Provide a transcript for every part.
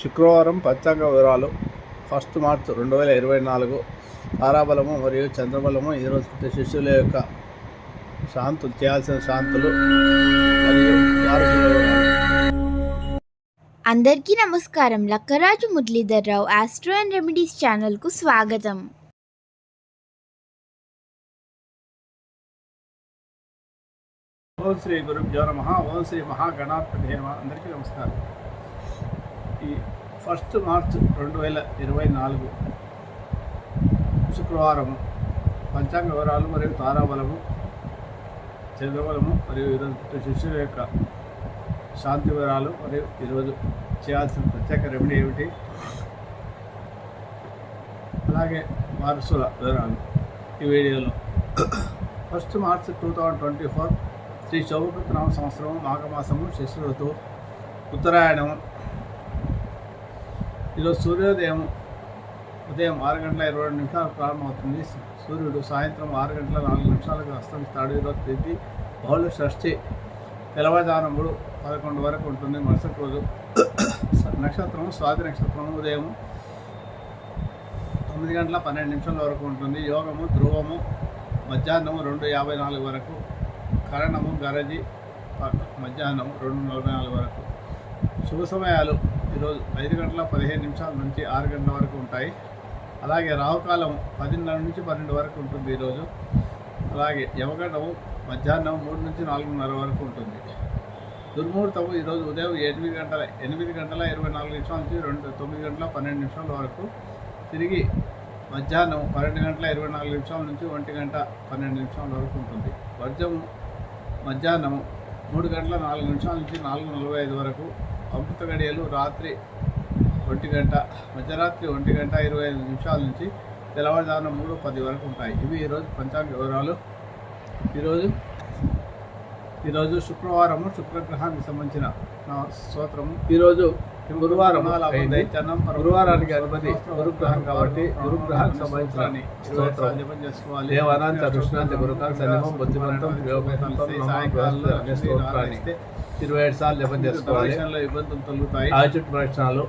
శుక్రవారం పంచాంగ వివరాలు. ఫస్ట్ మార్చ్ రెండు వేల ఇరవై నాలుగు తారాబలము మరియు చంద్రబలము. ఈరోజు పుట్టే శిష్యుల యొక్క శాంతులు చేయాల్సిన శాంతులు మరియు అందరికీ నమస్కారం. Lakkaraju Muralidhar Rao astro and remedies ఛానల్కు స్వాగతం. ఓం శ్రీ గురుభ్యో నమ. ఓం శ్రీ మహాగణాధిపతి నమ. అందరికీ నమస్కారం. ఈ ఫస్ట్ మార్చ్ రెండు వేల ఇరవై నాలుగు శుక్రవారం పంచాంగ వివరాలు మరియు తారాబలము చంద్రబలము మరియు ఈరోజు శిష్యుల యొక్క శాంతి వివరాలు మరియు ఈరోజు చేయాల్సిన ప్రత్యేక రెమెడీ ఏమిటి? అలాగే వారసుల వివరాలు ఈ వీడియోలో. First March two thousand twenty four Shri Shobhakruta నామ సంవత్సరం మాఘమాసము శిష్యులతో ఉత్తరాయణం ఈరోజు సూర్యోదయం ఉదయం ఆరు గంటల ఇరవై రెండు నిమిషాలు ప్రారంభమవుతుంది. సూర్యుడు సాయంత్రం ఆరు గంటల నాలుగు నిమిషాలకు అస్తమిస్తాడు. ఈరోజు తేదీ బహుళ షష్ఠి తెల్లవారుజామున మూడు పదకొండు వరకు ఉంటుంది. మరుసటి రోజు నక్షత్రం స్వాతి నక్షత్రం ఉదయం తొమ్మిది గంటల పన్నెండు నిమిషాల వరకు ఉంటుంది. యోగము ధ్రువము మధ్యాహ్నం రెండు యాభై నాలుగు వరకు కరణము గరజి మధ్యాహ్నం రెండు నలభై నాలుగు వరకు శుభ సమయాలు. ఈరోజు ఐదు గంటల పదిహేను నిమిషాల నుంచి ఆరు గంటల వరకు ఉంటాయి. అలాగే రావుకాలం పదిన్నర నుంచి పన్నెండు వరకు ఉంటుంది ఈరోజు. అలాగే యమగండము మధ్యాహ్నం మూడు నుంచి నాలుగున్నర వరకు ఉంటుంది. దుర్ముహూర్తము ఈరోజు ఉదయం ఎనిమిది గంటల ఎనిమిది గంటల ఇరవై నాలుగు నిమిషాల నుంచి రెండు తొమ్మిది గంటల పన్నెండు నిమిషాల వరకు. తిరిగి మధ్యాహ్నం పన్నెండు గంటల ఇరవై నాలుగు నిమిషాల నుంచి ఒంటి గంట పన్నెండు నిమిషాల వరకు ఉంటుంది. వర్జము మధ్యాహ్నం మూడు గంటల నాలుగు నిమిషాల నుంచి నాలుగు నలభై ఐదు వరకు. అమృత గడియలు రాత్రి ఒంటి గంట మధ్యరాత్రి ఒంటి గంట ఇరవై ఐదు నిమిషాల నుంచి తెల్లవారుజామున మూడు పది వరకు ఉంటాయి. ఇవి ఈరోజు పంచాంగ వివరాలు. ఈరోజు ఈరోజు శుక్రవారము శుక్రగ్రహానికి సంబంధించిన నా స్తోత్రము. ఈరోజు గురువారం గురువారానికి అధిపతి గురుగ్రహం కాబట్టి గురుగ్రహానికి సంబంధించిన స్తోత్రం. జపం చేసుకోవాలి. దేవానాంత గురుకాంత సన్నిహం బుద్ధిమంతం స్తోత్రాన్ని ఇరవై ఏడు సార్లు జపం చేసుకోవాలి. ఇబ్బందులు తొలుగుతాయి. ఆ చుట్టూ ప్రశ్నలు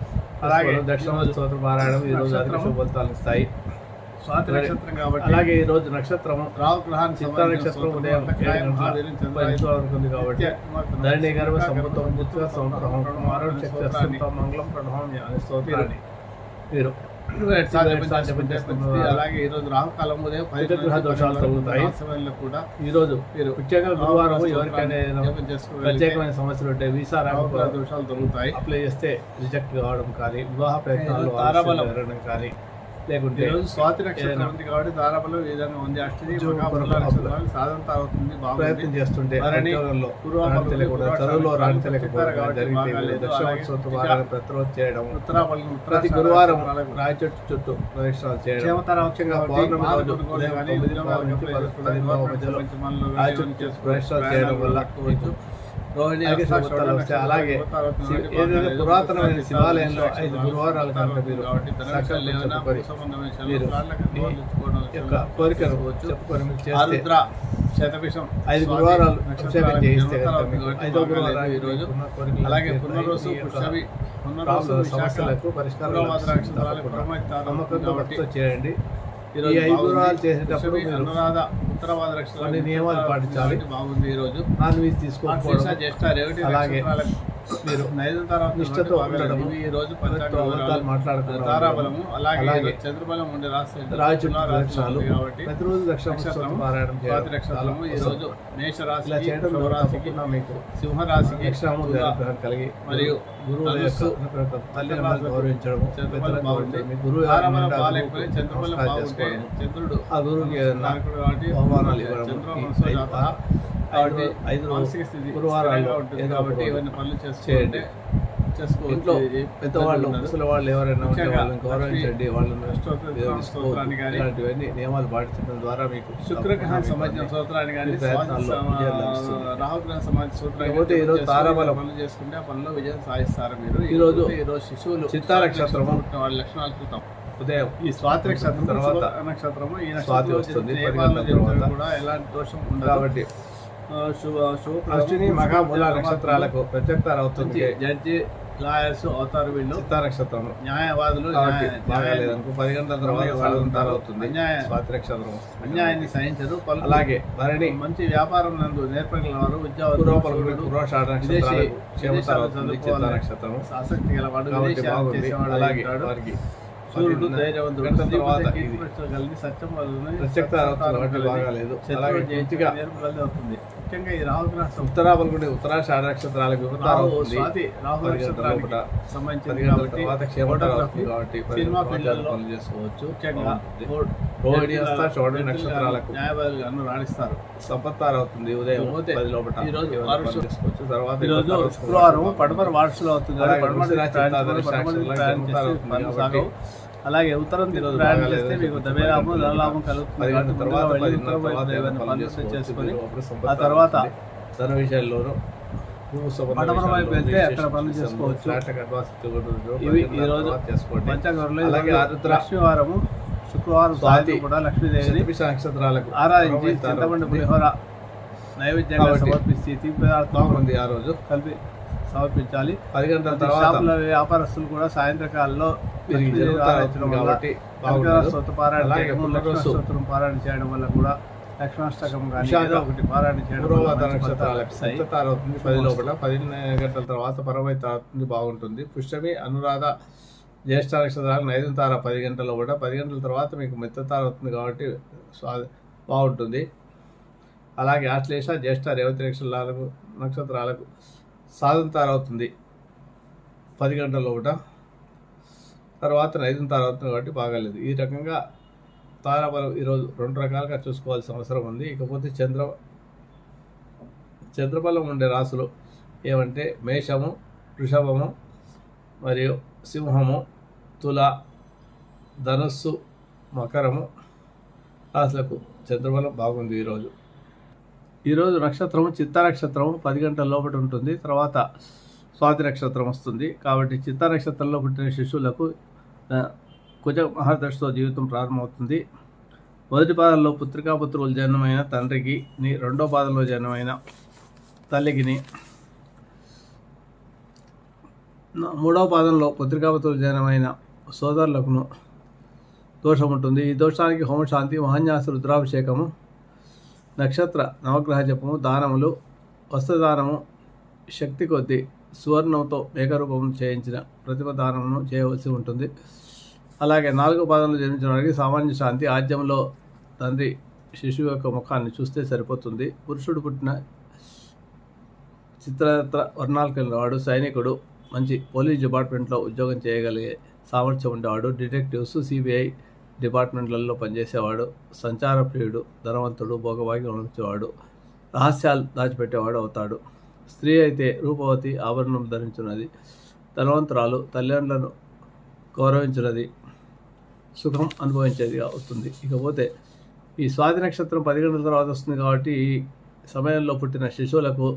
అలాగే దక్షిణ స్తోత్ర పారాయణం ఈ రోజు అధిక ఫలితాలు ఇస్తాయి. స్వాతి నక్షత్రం కాబట్టి అలాగే ఈ రోజు నక్షత్రం రావు గ్రహానికి చిత్త నక్షత్రం ఉదయం ఉంది కాబట్టి ధరణి గర్భ సంపతం ముత్తుగా సంప్రహం కుమారుడు చక్ర మంగళం ప్రణవం అనే స్తోత్రాన్ని మీరు అలాగే ఈ రోజు రాహుకాలం ఉదయం పది గ్రహ దోషాలు తగ్గుతాయి సమయంలో కూడా ఈ రోజు మీరు ముఖ్యంగా గురువారం ఎవరికైనా ప్రత్యేకమైన సమస్యలు ఉంటే వీసా రాకపోతే దోషాలు తొలుగుతాయి. అప్లై చేస్తే రిజెక్ట్ కావడం కానీ వివాహ ప్రయత్నాలు జరగడం కానీ లేకుంటే స్వాతి నక్షత్రం ఉంది కాబట్టి ఈ విధంగా ఉంది. అష్టమి సాధన అవుతుంది ప్రయత్నం చేస్తుంటే చదువులో రాణి తెలియకపోవడం జరిగితే దక్షిణోత్సవం ప్రతిరోజు చేయడం ప్రతి గురువారం రాయి చెట్టు చుట్టూ ప్రదక్షిణాలు చేయడం. ప్రదక్షిణాలు చేయడం వల్ల అలాగే ఏదైతే పురాతనమైన శివాలయంలో ఐదు గురువారాల కనుక మీరు మీరు ఈ యొక్క కోరికను చెప్పుకొని మీరు చేస్తే శతభిషం ఐదు గురువారాలు అభిషేకం చేయిస్తే ఐదో గురువారం ఈ రోజు అలాగే సమస్యలకు పరిష్కారం నమ్మకంతో భక్తితో చేయండి ఈ ఐదు గురువారాలు చేసేటప్పుడు మీరు ఉత్తరవాద కొన్ని నియమాలు పాటించాలి. బాగుంది ఈ రోజు. నాన్ వెజ్ తీసుకోకపోవడం అలాగే. మీరు నిష్ఠతో ఉండడం. ఈ రోజు అబద్ధాలు మాట్లాడుతున్నారు తారాబలము అలాగే చంద్రబలం ఉండే రాశి రాజు లక్షణాలు ప్రతిరోజు దక్షిణ పారాయణం ఈ రోజు మేష రాశి చేయడం రాశికి మీకు సింహ రాశికి యక్షరాము అనుగ్రహం కలిగి మరియు గురువు తల్లిదండ్రులను గౌరవించడం పెద్దలను బాగుంటుంది మీ గురువు చంద్రబలం బాగుంటే చంద్రుడు ఆ గురువుకి ఏదైనా బహుమానాలు ఇవ్వడం ఈ ఐదు- కాబట్టి ఐదు గురువారాలు ఉంటుంది కాబట్టి ఇవన్నీ పనులు చేయండి. ఇంట్లో పెద్దవాళ్ళు ముసలి వాళ్ళు ఎవరైనా ఉంటే వాళ్ళని గౌరవించండి వాళ్ళని. ఇలాంటివన్నీ నియమాలు పాటించడం ద్వారా మీకు శుక్రగ్రహం సంబంధించిన సూత్రాన్ని కానీ రాహుగ్రహం సంబంధించిన సూత్రాన్ని ఈరోజు తారాబలం. పనులు చేసుకుంటే ఆ పనిలో విజయం సాధిస్తారు మీరు? ఈ రోజు ఈ రోజు శిశువులు చిత్తా నక్షత్రము వాళ్ళ లక్షణాలు చూద్దాం. ఉదయం ఈ స్వాతి నక్షత్రం తర్వాత నక్షత్రము ఈ స్వాతి వస్తుంది కూడా ఎలాంటి దోషం ఉండదు. కాబట్టి అశ్విని మఘ మూల నక్షత్రాలకు ప్రత్యక్తాలు అవుతుంది జడ్జి లాయర్స్ అవుతారు వీళ్ళు నక్షత్రం న్యాయవాదులు కాబట్టి న్యాయ- బాగాలేదు అనుకో పది గంటల తర్వాత సాయంత్రం అవుతుంది. అన్యాయ- స్వాతి నక్షత్రం. అన్యాయాన్ని పలుకు అలాగే భరణి మంచి వ్యాపారం నందు నేర్పగల వారు విద్యావంతులు. నక్షత్రం ఆసక్తి గలవాడు అలాగే. వారికి సూర్యుడు ధైర్యవంతుడు కలిగి సత్యం బాగాలేదు. అలాగే అవుతుంది ముఖ్యంగా ఈ రాహుగ్రహం ఉత్తరా పలుకుడు ఉత్తరాషాఢ నక్షత్రాలకు రాహు స్వాతి రాహు నక్షత్రానికి సంబంధించిన చేసుకోవచ్చు. ముఖ్యంగా రోహిణి షోడ నక్షత్రాలకు న్యాయవాదులు రాణిస్తారు. సంపత్తారు అవుతుంది ఉదయం పది లోపల చేసుకోవచ్చు. తర్వాత శుక్రవారం పడమర వార్షులో అవుతుంది పడమర అలాగే ఉత్తరం ప్రయాణం. చేస్తే మీకు పది ధనలాభం కలుగుతుంది తర్వాత. చేసుకొని ఆ తర్వాత. ధన విషయాల్లోనూ వెళ్తే అక్కడ పనులు చేసుకోవచ్చు. ఇవి అలాగే లక్ష్మీవారము శుక్రవారం స్వాతి, కూడా లక్ష్మీదేవిని శతభిష నక్షత్రాలకు ఆరాధించి అవుతుంది. పులిహోర నైవేద్యంగా సమర్పిస్తే తీపి పదార్థాలు బాగుంది ఆ రోజు. కలిపి సమర్పించాలి. పది గంటల తర్వాత వ్యాపారస్తులు కూడా సాయంత్రకాలంలో పారాయణ స్తోత్రం పారాయణ చేయడం వల్ల కూడా కానీ ఒకటి పారాయణ చేయడం పది లోపల పది గంటల తర్వాత పరమైత అవుతుంది బాగుంటుంది. పుష్యమి అనురాధ జ్యేష్ఠ నక్షత్రాలకు నైదు తార పది గంటల లోపల. పది గంటల తర్వాత మీకు మిత్త తార అవుతుంది కాబట్టి బాగుంటుంది. అలాగే ఆశ్లేష జ్యేష్ఠ రేవతి నక్షత్రాలకు నక్షత్రాలకు సాధన పది గంటల ఒకట తర్వాత ఐదున తారవుతుంది కాబట్టి బాగాలేదు. ఈ రకంగా తారాబలం ఈరోజు రెండు రకాలుగా చూసుకోవాల్సిన అవసరం ఉంది. ఇకపోతే చంద్ర చంద్రబలం ఉండే రాశులు ఏమంటే మేషము వృషభము మరియు సింహము తుల ధనుస్సు మకరము రాశులకు చంద్రబలం బాగుంది ఈరోజు. ఈరోజు నక్షత్రము చిత్త నక్షత్రము పది గంటల లోపల ఉంటుంది. తర్వాత స్వాతి నక్షత్రం వస్తుంది. కాబట్టి చిత్త నక్షత్రంలో పుట్టిన శిశువులకు కుజ మహాదశతో జీవితం ప్రారంభమవుతుంది. మొదటి పాదంలో పుత్రికాపుత్రులు జన్మమైన తండ్రికి ని రెండో పాదంలో జన్మమైన తల్లికిని మూడవ పాదంలో పుత్రికాపుత్రులు జన్మమైన సోదరులకును దోషం ఉంటుంది ఈ దోషానికి హోమశాంతి మహాన్యాస రుద్రాభిషేకము నక్షత్ర నవగ్రహ జపము దానములు వస్త్రదానము శక్తి కొద్దీ సువర్ణంతో మేకరూపం చేయించిన ప్రతిమ దానమును చేయవలసి ఉంటుంది. అలాగే నాలుగో పాదంలో జన్మించిన వారికి సామాన్య శాంతి ఆద్యంలో తండ్రి శిశువు యొక్క ముఖాన్ని చూస్తే సరిపోతుంది. పురుషుడు పుట్టిన చిత్రత్ర వర్ణాలు కలిగిన వాడు సైనికుడు మంచి పోలీస్ డిపార్ట్మెంట్లో ఉద్యోగం చేయగలిగే సామర్థ్యం ఉండేవాడు డిటెక్టివ్స్ సిబిఐ డిపార్ట్మెంట్లలో పనిచేసేవాడు సంచార ప్రియుడు ధనవంతుడు భోగభాగ్యం ఉంచేవాడు రహస్యాలు దాచిపెట్టేవాడు అవుతాడు. స్త్రీ అయితే రూపవతి ఆభరణం ధరించున్నది ధనవంతురాలు తల్లిదండ్రులను గౌరవించినది సుఖం అనుభవించేది అవుతుంది. ఇకపోతే ఈ స్వాతి నక్షత్రం పది గంటల తర్వాత వస్తుంది కాబట్టి ఈ సమయంలో పుట్టిన శిశువులకు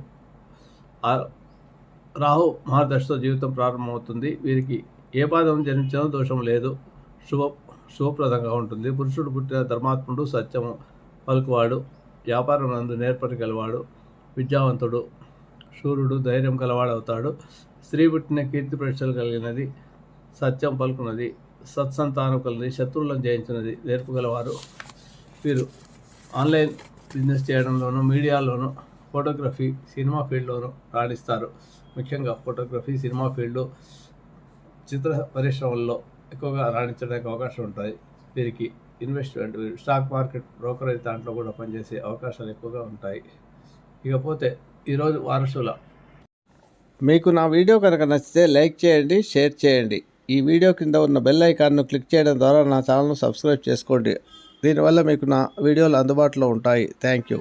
రాహు మహాదశతో జీవితం ప్రారంభమవుతుంది. వీరికి ఏ పాదం జన్మించినా దోషం లేదు. శుభం శుభప్రదంగా ఉంటుంది. పురుషుడు పుట్టిన ధర్మాత్ముడు సత్యము పలుకువాడు వ్యాపారం నందు నేర్పరి గలవాడు విద్యావంతుడు శూరుడు ధైర్యం గలవాడవుతాడు. స్త్రీ పుట్టిన కీర్తి ప్రతిష్టలు కలిగినది సత్యం పలుకున్నది సత్సంతానం కలిగి శత్రువులను జయించినది నేర్పుగలవారు వీరు. ఆన్లైన్ బిజినెస్ చేయడంలోనూ మీడియాలోనూ ఫోటోగ్రఫీ సినిమా ఫీల్డ్లోనూ రాణిస్తారు. ముఖ్యంగా ఫోటోగ్రఫీ సినిమా ఫీల్డ్ చిత్ర పరిశ్రమల్లో ఎక్కువగా రాణించడానికి అవకాశం ఉంటుంది వీరికి ఇన్వెస్ట్మెంట్ వీరు స్టాక్ మార్కెట్ బ్రోకరేజ్ దాంట్లో కూడా పనిచేసే అవకాశాలు ఎక్కువగా ఉంటాయి. ఇకపోతే ఈరోజు వారసుల. మీకు నా వీడియో కనుక నచ్చితే లైక్ చేయండి షేర్ చేయండి. ఈ వీడియో కింద ఉన్న బెల్ ఐకాన్ను క్లిక్ చేయడం ద్వారా నా ఛానల్ను సబ్స్క్రైబ్ చేసుకోండి. దీనివల్ల మీకు నా వీడియోలు అందుబాటులో ఉంటాయి. Thank you.